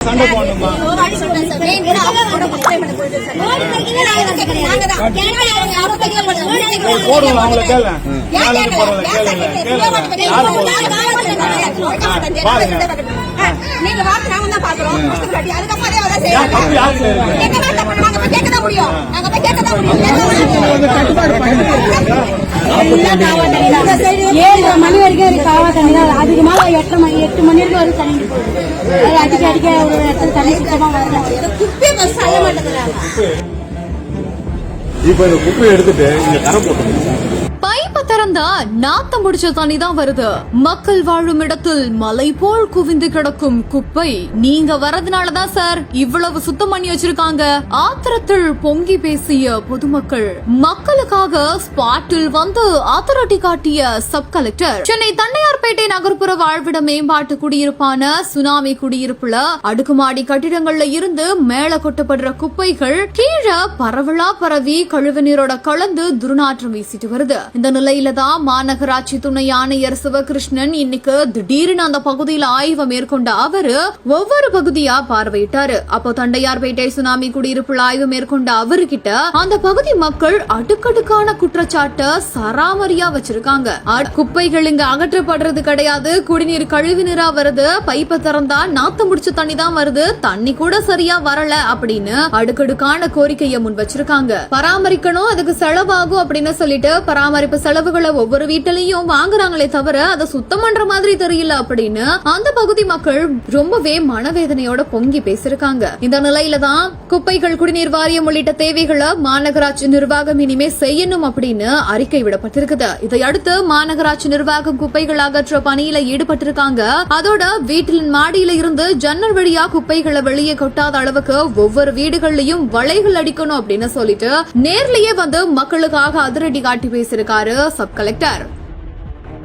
சண்டை போடணுமா போடுவோம் அவங்கள கேளு யாருக்கு போடுறது கேளுங்க கேளுங்க யாரு போடுறது பாருங்க நீங்க வாக்கு நாங்க தான் பாக்குறோம் அதுக்கப்புறம் அதே வேலை ஏன் தப்பு யாருக்கு இருக்கு? எங்க மேல தப்பு நாங்க போய் கேட்க தான் முடியும் நாங்க போய் கேட்க தான் முடியும் ஏழு தண்ணி தான் அதுக்கு மேல எட்டு மணி எட்டு மணி வரைக்கும் வரும் தண்ணி. போகுது அது அடிக்க அடிக்க ஒரு இடத்துல தண்ணி சுத்தமா வரல. குப்பே பஸ் அள்ள மாட்டேங்கிறாங்க. இப்ப இந்த குப்பையை எடுத்துட்டு இங்க கரை போட்டுருங்க திறந்தா நாத்தம் முடிச்ச தண்ணி தான் வருது. மக்கள் வாழும் இடத்தில் மலை போல் குவிந்து கிடக்கும் குப்பை நீங்க வரதுனாலதான் சார் இவ்வளவு சுத்தம் பண்ணி வச்சிருக்காங்க. ஆத்திரத்தில் பொங்கி பேசிய பொதுமக்கள் மக்களுக்காக ஸ்பாட்டில் வந்து ஆத்திரட்டி காட்டிய சப் கலெக்டர். சென்னை தண்டையார்பேட்டை நகர்ப்புற வாழ்விட மேம்பாட்டு குடியிருப்பான சுனாமி குடியிருப்புல அடுக்குமாடி கட்டிடங்கள்ல இருந்து மேல கொட்டப்படுற குப்பைகள் கீழே பரவலா பரவி கழிவுநீரோட கலந்து துர்நாற்றம் வீசிட்டு வருது. இந்த நிலையில தான் மாநகராட்சி துணை ஆணையர் சிவகிருஷ்ணன் இன்னைக்கு திடீர்னு அந்த பகுதியில் ஆய்வு மேற்கொண்ட அவரு ஒவ்வொரு பகுதியா பார்வையிட்டாரு. அப்போ தண்டையார்பேட்டை சுனாமி குடியிருப்புல ஆய்வு மேற்கொண்ட அவர்கிட்ட அந்த பகுதி மக்கள் அடுக்கடுக்கான குற்றச்சாட்டை சராமரியா வச்சிருக்காங்க. குப்பைகள் இங்க அகற்றப்படுறது கிடையாது. குடிநீர் கழிவு நீரா வருது. பைப்பை திறந்தா நாத்தம் முடிச்ச தண்ணி தான் வருது. தண்ணி கூட சரியா வரல அப்படின்னு அடுக்கடுக்கான கோரிக்கையை முன் வச்சிருக்காங்க. பராமரிக்கணும் அதுக்கு செலவாகும் அப்படின்னு சொல்லிட்டு பராமரிப்பு செலவுகளை ஒவ்வொரு வீட்டிலையும் வாங்குறாங்களே தவிர அதை சுத்தம் பண்ற மாதிரி தெரியல அப்படின்னு அந்த பகுதி மக்கள் ரொம்பவே மனவேதனையோட பொங்கி பேசிருக்காங்க இந்த நிலையில தான் குப்பைகள் குடிநீர் வாரியம் உள்ளிட்ட தேவைகளை மாநகராட்சி நிர்வாகம் இனிமே செய்யணும் அப்படின்னு அறிக்கை விடப்பட்டிருக்குது. இதையடுத்து மாநகராட்சி நிர்வாகம் குப்பைகள் அகற்ற பணியில ஈடுபட்டிருக்காங்க. அதோட வீட்டின் மாடியில இருந்து ஜன்னல் வழியா குப்பைகளை வெளியே கொட்டாத அளவுக்கு ஒவ்வொரு வீடுகள்லயும் வலைகள் அடிக்கணும் அப்படின்னு சொல்லிட்டு நேர்லயே வந்து மக்களுக்காக அதிரடி காட்டி பேசியிருக்காரு சப்க கலெக்டர்